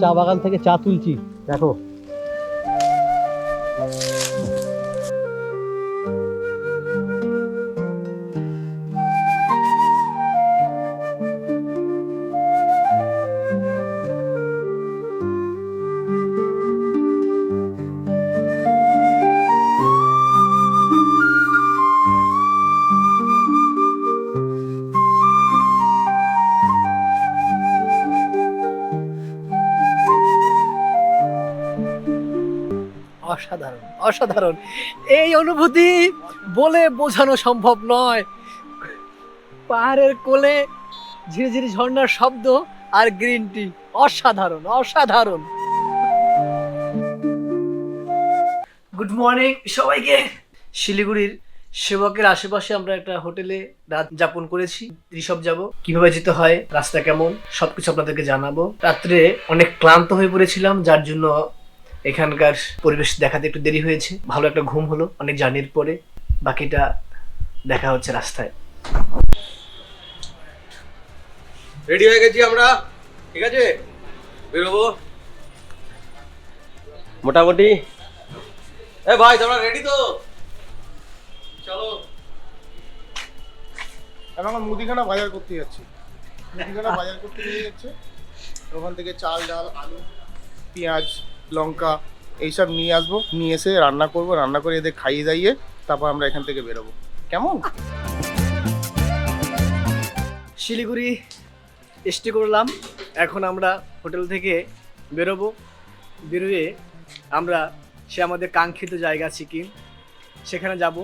চা বাগান থেকে চা তুলছি। দেখো। অসাধারণ অসাধারণ। এই অনুভূতি বলে বোঝানো সম্ভব নয়। পাহাড়ের কোলে ঝিরি ঝিরি ঝর্ণার শব্দ আর গ্রিন টি, অসাধারণ অসাধারণ। গুড মর্নিং সবাইকে। শিলিগুড়ির সেবকের আশেপাশে আমরা একটা হোটেলে রাত যাপন করেছি। ঋষভ যাব। কীভাবে যেতে হয়, রাস্তা কেমন, সবকিছু আপনাদেরকে জানাব। রাত্রে অনেক ক্লান্ত হয়ে পড়েছিলাম, যার জন্য এখানকার পরিবেশ দেখাতে একটু দেরি হয়েছে। ভালো একটা ঘুম হলো অনেক জার্নির পরে বাকিটা দেখা হচ্ছে রাস্তায়। রেডি হয়ে গেছি আমরা? ঠিক আছে? বেরোবো। মোটামুটি। এ ভাই তোমরা রেডি তো? চলো। এখন আমরা মুদিখানা বাজার করতে যাচ্ছি। মুদিখানা বাজার করতে নিয়ে যাচ্ছে ওখান থেকে চাল ডাল আলু পেঁয়াজ লঙ্কা এইসব নিয়ে আসব। নিয়ে এসে রান্না করব, রান্না করে এদের খাইয়ে দাইয়ে তারপর আমরা এখান থেকে বেরোবো। কেমন? শিলিগুড়ি স্টে করলাম। এখন আমরা হোটেল থেকে বেরোবো। বেরোয়ে আমরা সে আমাদের কাঙ্ক্ষিত জায়গা সিকিম। সেখানে যাব।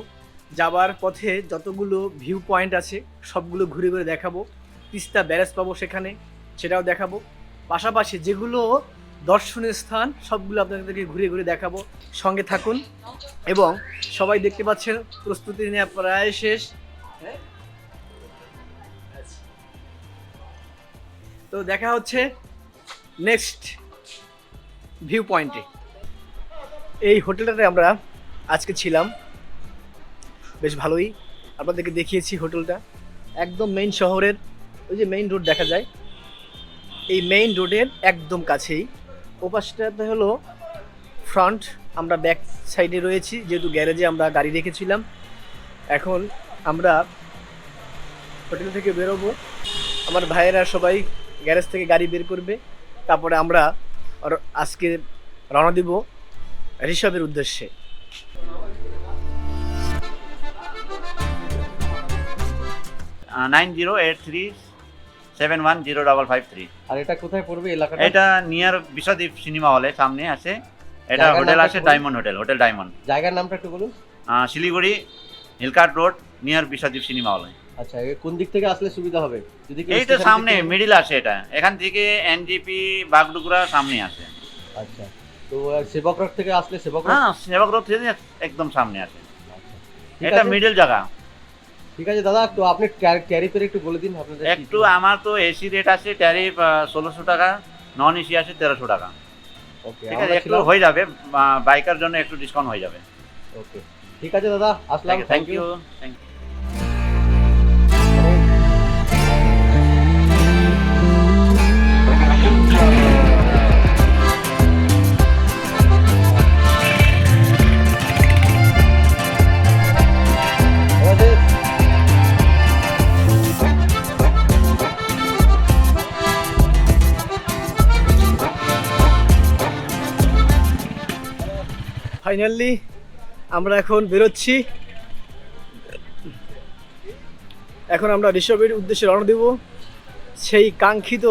যাবার পথে যতগুলো ভিউ পয়েন্ট আছে, সবগুলো ঘুরে ঘুরে দেখাবো। তিস্তা ব্যারেজ পাবো সেখানে, সেটাও দেখাবো। পাশাপাশি যেগুলো দর্শনীয় স্থান, সবগুলো আপনাদেরকে ঘুরে ঘুরে দেখাবো। সঙ্গে থাকুন এবং সবাই দেখতে পাচ্ছেন, প্রস্তুতি নেওয়া প্রায় শেষ। তো দেখা হচ্ছে নেক্সট ভিউ পয়েন্টে এই হোটেলটাতে আমরা আজকে ছিলাম। বেশ ভালোই। আপনাদেরকে দেখিয়েছি হোটেলটা। একদম মেইন শহরের, ওই যে মেইন রোড দেখা যায়। এই মেইন রোডের একদম কাছেই। ওপাশটাতে হলো ফ্রন্ট আমরা ব্যাক সাইডে রয়েছি, যেহেতু গ্যারেজে আমরা গাড়ি রেখেছিলাম। এখন আমরা হোটেল থেকে বেরোবো। আমার ভাইয়েরা সবাই গ্যারেজ থেকে গাড়ি বের করবে। তারপরে আমরা আজকে রওনা দিব ঋষভের উদ্দেশ্যে। Nine zero eight three seven one zero double five three আর এটা কোথায় পড়বে? এলাকাটা? এটা নিয়ার বিশ্বদ্বীপ সিনেমা হলে সামনে আছে। এটা হোটেল আছে ডায়মন্ড হোটেল হোটেল ডায়মন্ড জায়গার নামটা একটু বলুন। Siliguri hill cart road near Biswadeep cinema হলে আচ্ছা কোন দিক থেকে আসলে সুবিধা হবে? যদি এই তো সামনে মিডিল আছে এটা। এখান থেকে এনজিপি বাগডুগুড়া সামনে আছে। আচ্ছা তো সেবক রোড থেকে আসলে সেবক রোড হ্যাঁ সেবক রোড থেকে একদম সামনে আছে। আচ্ছা। এটা। মিডিল জায়গা। ঠিক আছে দাদা তো আপনি ট্যারিফের একটু বলে দিন আপনাদের একটু আমার তো এসি রেট আছে ট্যারিফ ষোলোশো টাকা নন এসি আছে তেরোশো টাকা। ওকে ঠিক আছে একটু হয়ে যাবে বাইকার জন্য একটু ডিসকাউন্ট হয়ে যাবে। ওকে ঠিক আছে দাদা আসলাম thank you thank you finally আমরা এখন বেরোচ্ছি এখন আমরা ঋষভের উদ্দেশ্যে রওনা দেব সেই কাঙ্ক্ষিত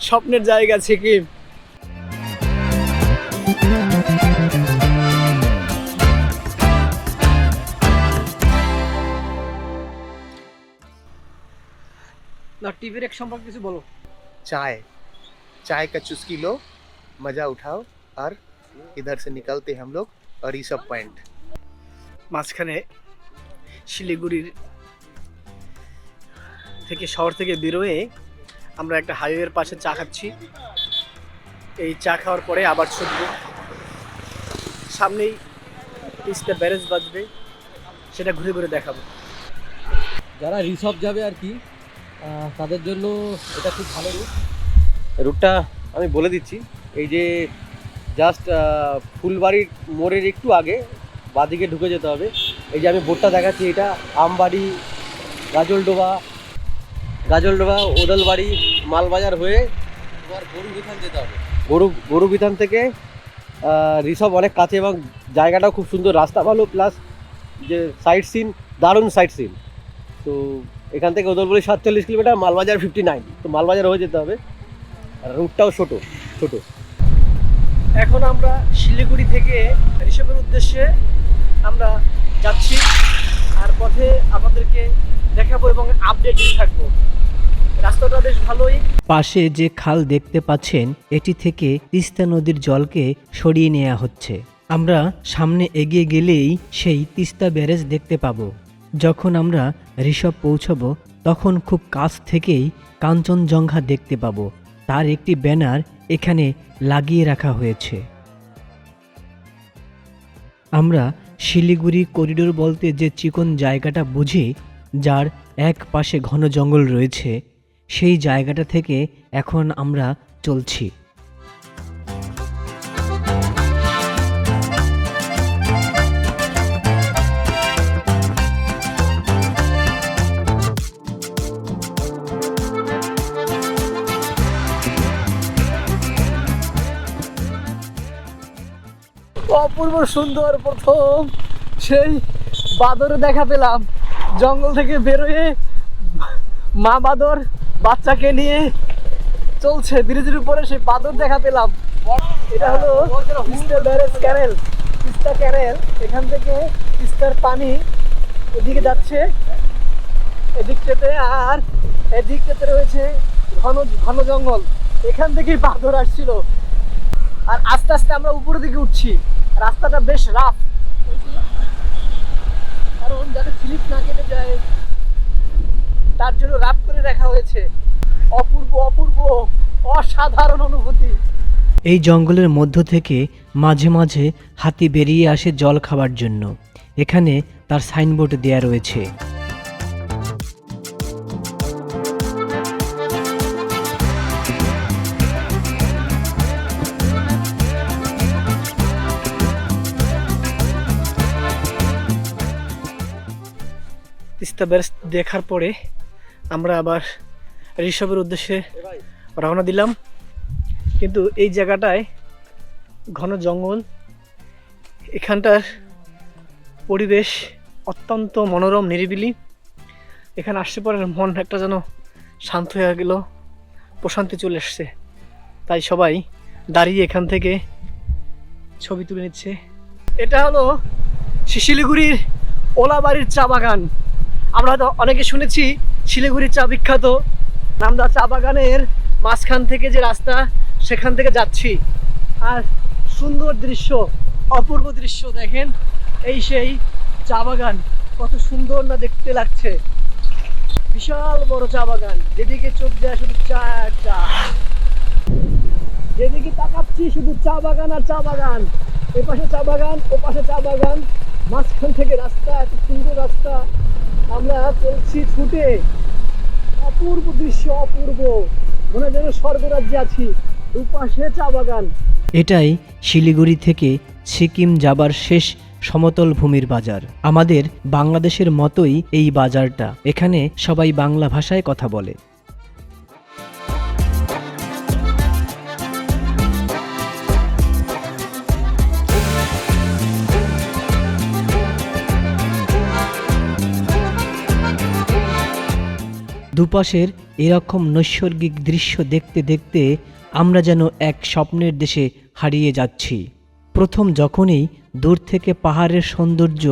স্বপ্নের জায়গা সিকিম না টিভির এক সম্পর্কে কিছু বলো चाय चाय का चुस्की लो मजा उठाओ और इधर से निकलते हम लोग और ऋषभ पॉइंट মাঝখানে শিলিগুড়ির থেকে শহর থেকে বেরোয়ে আমরা একটা হাইওয়ের পাশে চা খাচ্ছি এই চা খাওয়ার পরে আবার ছুটবো সামনেই তিস্তা ব্যারেজ বাজবে সেটা ঘুরে ঘুরে দেখাবো যারা রিসর্ট যাবে আর কি আহ, তাদের জন্য এটা খুব ভালো রুট রুটটা আমি বলে দিচ্ছি এই যে জাস্ট ফুলবাড়ির মোড়ের একটু আগে, বাদিকে ঢুকে যেতে হবে। এই যে আমি বোর্ডটা দেখাচ্ছি, এটা আমবাড়ি, গাজলডোবা গাজলডোবা, ওদলবাড়ি, মালবাজার হয়ে তোমার গরু বিথান যেতে হবে। গরু গরু বিথান থেকে ঋষভ অনেক কাছে এবং জায়গাটাও খুব সুন্দর, রাস্তা ভালো প্লাস যে সাইট সিন দারুণ সাইট সিন তো এখান থেকে ওদলবাড়ি সাতচল্লিশ কিলোমিটার, মালবাজার ফিফটি নাইন তো মালবাজার হয়ে যেতে হবে। আর রুটটাও ছোটো ছোটো। এখন আমরা শিলিগুড়ি থেকে ঋষভের উদ্দেশ্যে আমরা যাচ্ছি। আর পথে আপনাদেরকে দেখাবো এবং আপডেট দিতে থাকব। রাস্তাটা বেশ ভালোই। পাশে যে খাল দেখতে পাচ্ছেন, এটি থেকে তিস্তা নদীর জলকে সরিয়ে নেওয়া হচ্ছে। আমরা সামনে এগিয়ে গেলেই সেই তিস্তা ব্যারেজ দেখতে পাবো। যখন আমরা ঋষভ পৌঁছাবো, তখন খুব কাছ থেকেই কাঞ্চনজঙ্ঘা দেখতে পাবো। তার একটি ব্যানার এখানে লাগিয়ে রাখা হয়েছে। আমরা শিলিগুড়ি করিডোর বলতে যে চিকন জায়গাটা বুঝি, যার এক পাশে ঘন জঙ্গল রয়েছে, সেই জায়গাটা থেকে এখন আমরা চলছি। অপূর্ব সুন্দর প্রথম। সেই বাদরে দেখা পেলাম। জঙ্গল থেকে বেরোয়ে মা বাদর বাচ্চাকে নিয়ে চলছে। ব্রিজের উপরে সেই বাদর দেখা পেলাম। এটা হলো ক্যানেল। তিস্তা ক্যানেল এখান থেকে তিস্তার পানি এদিকে যাচ্ছে। এদিকটাতে আর এদিকটাতে রয়েছে ঘন ঘন জঙ্গল। এখান থেকেই বাদর আসছিল। আর আস্তে আস্তে আমরা উপরের দিকে উঠছি। রাস্তাটা বেশ রাফ কারণ যাতে স্লিপ না কেটে যায়, তার জন্য রাফ করে রাখা হয়েছে। অপূর্ব অপূর্ব, অসাধারণ অনুভূতি। এই জঙ্গলের মধ্য থেকে মাঝে মাঝে হাতি বেরিয়ে আসে জল খাবার জন্য। এখানে তার সাইনবোর্ড দেয়া রয়েছে। তিস্তা ব্যারেজ দেখার পরে আমরা আবার ঋষভের উদ্দেশ্যে রওনা দিলাম। কিন্তু এই জায়গাটায় ঘন জঙ্গল, এখানটার পরিবেশ অত্যন্ত মনোরম, নিরিবিলি। এখানে আসতে পরে মন একটা যেন শান্ত হয়ে গেল, প্রশান্তি চলে এসছে। তাই সবাই দাঁড়িয়ে এখান থেকে ছবি তুলে নিচ্ছে। এটা হলো শিলিগুড়ির ওলাবাড়ির চা বাগান। আমরা হয়তো অনেকে শুনেছি, শিলিগুড়ির চা বিখ্যাত আমরা চা বাগানের মাঝখান থেকে যে রাস্তা, সেখান থেকে যাচ্ছি। আর সুন্দর দৃশ্য, অপূর্ব দৃশ্য দেখেন, এই সেই চা বাগান, কত সুন্দর না দেখতে লাগছে। বিশাল বড় চা বাগান, যেদিকে চোখ যায় শুধু চা চা। যেদিকে তাকাচ্ছি শুধু চা বাগান আর চা বাগান। এ পাশে চা বাগান ও পাশে চা বাগান। মাঝখান থেকে রাস্তা, এত সুন্দর রাস্তা। আমরা চলছি ছুটে। অপূর্ব দৃশ্য, অপূর্ব। মনে যেন স্বর্গরাজ্যে আছি। দুপাশে চা বাগান। এটাই শিলিগুড়ি থেকে সিকিম যাবার শেষ সমতল ভূমির বাজার। আমাদের বাংলাদেশের মতোই এই বাজারটা। এখানে সবাই বাংলা ভাষায় কথা বলে। দুপাশের এরকম নৈসর্গিক দৃশ্য দেখতে দেখতে আমরা যেন এক স্বপ্নের দেশে হারিয়ে যাচ্ছি। প্রথম যখনই দূর থেকে পাহাড়ের সৌন্দর্য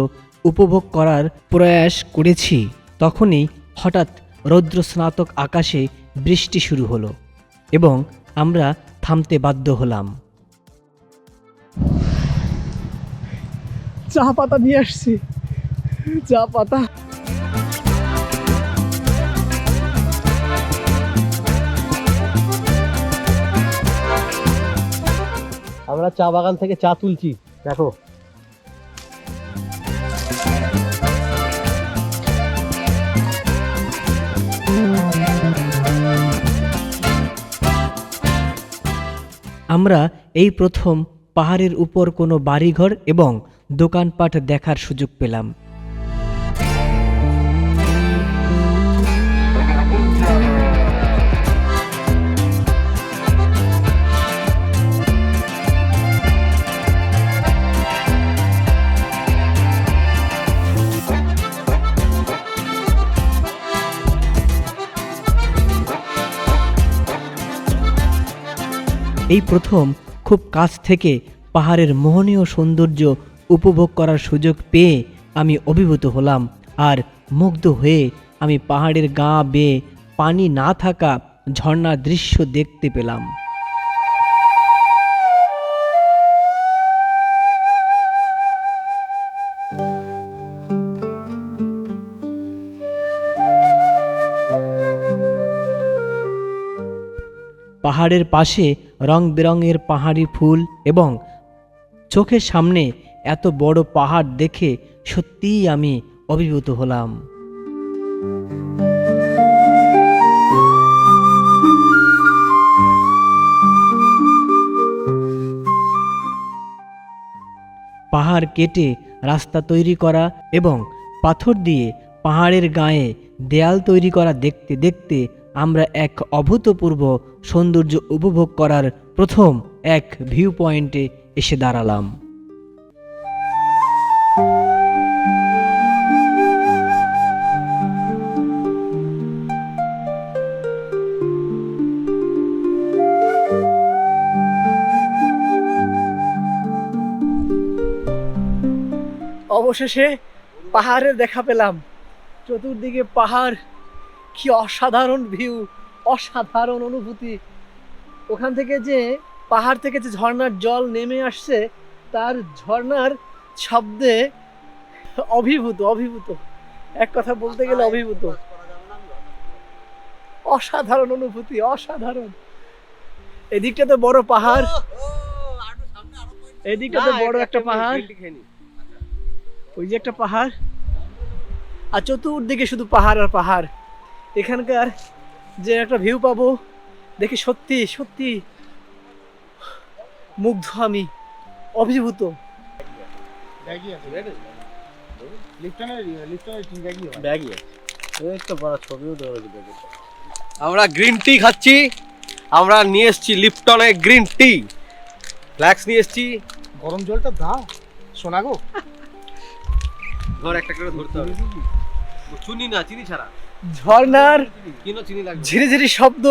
উপভোগ করার প্রয়াস করেছি, তখনই হঠাৎ রৌদ্র স্নাতক আকাশে বৃষ্টি শুরু হলো এবং আমরা থামতে বাধ্য হলাম। চা পাতা নিয়ে আসছি। চা পাতা আমরা চা বাগান থেকে চা তুলছি। দেখো। আমরা এই প্রথম পাহাড়ের উপর কোনো বাড়িঘর এবং দোকানপাট দেখার সুযোগ পেলাম। এই প্রথম খুব কাছ থেকে পাহাড়ের মোহনীয় সৌন্দর্য উপভোগ করার সুযোগ পেয়ে আমি অভিভূত হলাম। আর মুগ্ধ হয়ে আমি পাহাড়ের গা বেয়ে পানি না থাকা ঝর্ণার দৃশ্য দেখতে পেলাম। পাহাড়ের পাশে রং বেরঙের পাহাড়ি ফুল এবং চোখের সামনে এত বড় পাহাড় দেখে সত্যিই আমি অভিভূত হলাম। পাহাড় কেটে রাস্তা তৈরি করা এবং পাথর দিয়ে পাহাড়ের গায়ে দেয়াল তৈরি করা দেখতে দেখতে আমরা এক অভূতপূর্ব সৌন্দর্য উপভোগ করার প্রথম এক ভিউ পয়েন্টে এসে দাঁড়ালাম। অবশেষে পাহাড়ের দেখা পেলাম। চতুর্দিকে পাহাড় কি অসাধারণ ভিউ অসাধারণ অনুভূতি। ওখান থেকে যে পাহাড় থেকে যে ঝর্ণার জল নেমে আসছে তার ঝর্ণার শব্দে অভিভূত অভিভূত। এক কথা বলতে গেলে অভিভূত। অসাধারণ অনুভূতি অসাধারণ। এদিকটা তো বড় পাহাড়। এদিকটা তো বড় একটা পাহাড়। ওই যে একটা পাহাড়। আর চতুর্দিকে শুধু পাহাড় আর পাহাড়। এখানকার যে একটা ভিউ পাবো দেখে সত্যি সত্যি মুগ্ধ আমি অভিভূত। আমরা গ্রিন টি খাচ্ছি আমরা নিয়ে এসেছি লিপটনের গ্রিন টি ফ্ল্যাক্স নিয়ে এসেছি। গরম জলটা দাও শোনা গো। ধর একটা করে ধরতে হবে। চিনি না চিনি ছাড়া। ঝর্ণার লাগবে? ঝিরিঝিরি শব্দ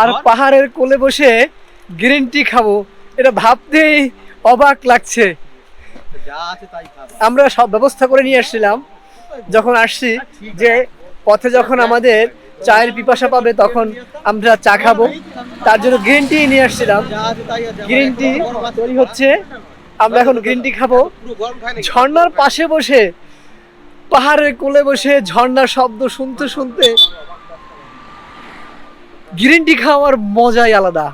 আর? পাহাড়ের কোলে বসে গ্রিন টি খাব। এটা ভাবতেই অবাক লাগছে। আমরা সব ব্যবস্থা করে নিয়ে আসছিলাম। যখন আসছি যে পথে যখন আমাদের চায়ের পিপাসা পাবে তখন আমরা চা খাব। তার জন্য গ্রিন টি নিয়ে আসছিলাম। গ্রিন টি তৈরি হচ্ছে। আমরা এখন গ্রিন টি খাব। ঝর্ণার পাশে বসে পাহাড়ের কোলে বসে ঝর্ণার শব্দ শুনতে শুনতে গ্রিন টি খাওয়ার মজাই আলাদা।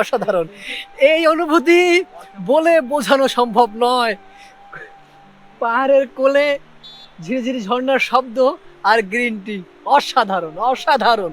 অসাধারণ এই অনুভূতি বলে বোঝানো সম্ভব নয়। পাহাড়ের কোলে ঝিরিঝিরি ঝিরি ঝর্ণার শব্দ আর গ্রিন টি অসাধারণ অসাধারণ।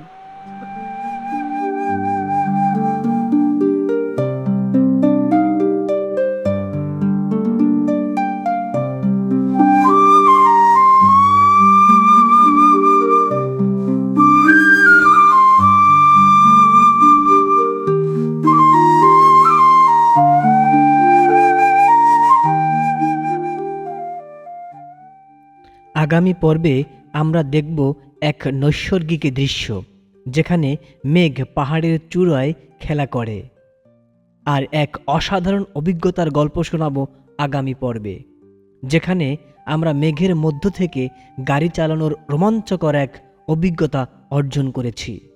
আগামী পর্বে আমরা দেখব এক নৈসর্গিক দৃশ্য, যেখানে মেঘ পাহাড়ের চূড়ায় খেলা করে। আর এক অসাধারণ অভিজ্ঞতার গল্প শোনাব আগামী পর্বে, যেখানে আমরা মেঘের মধ্য থেকে গাড়ি চালানোর রোমাঞ্চকর এক অভিজ্ঞতা অর্জন করেছি।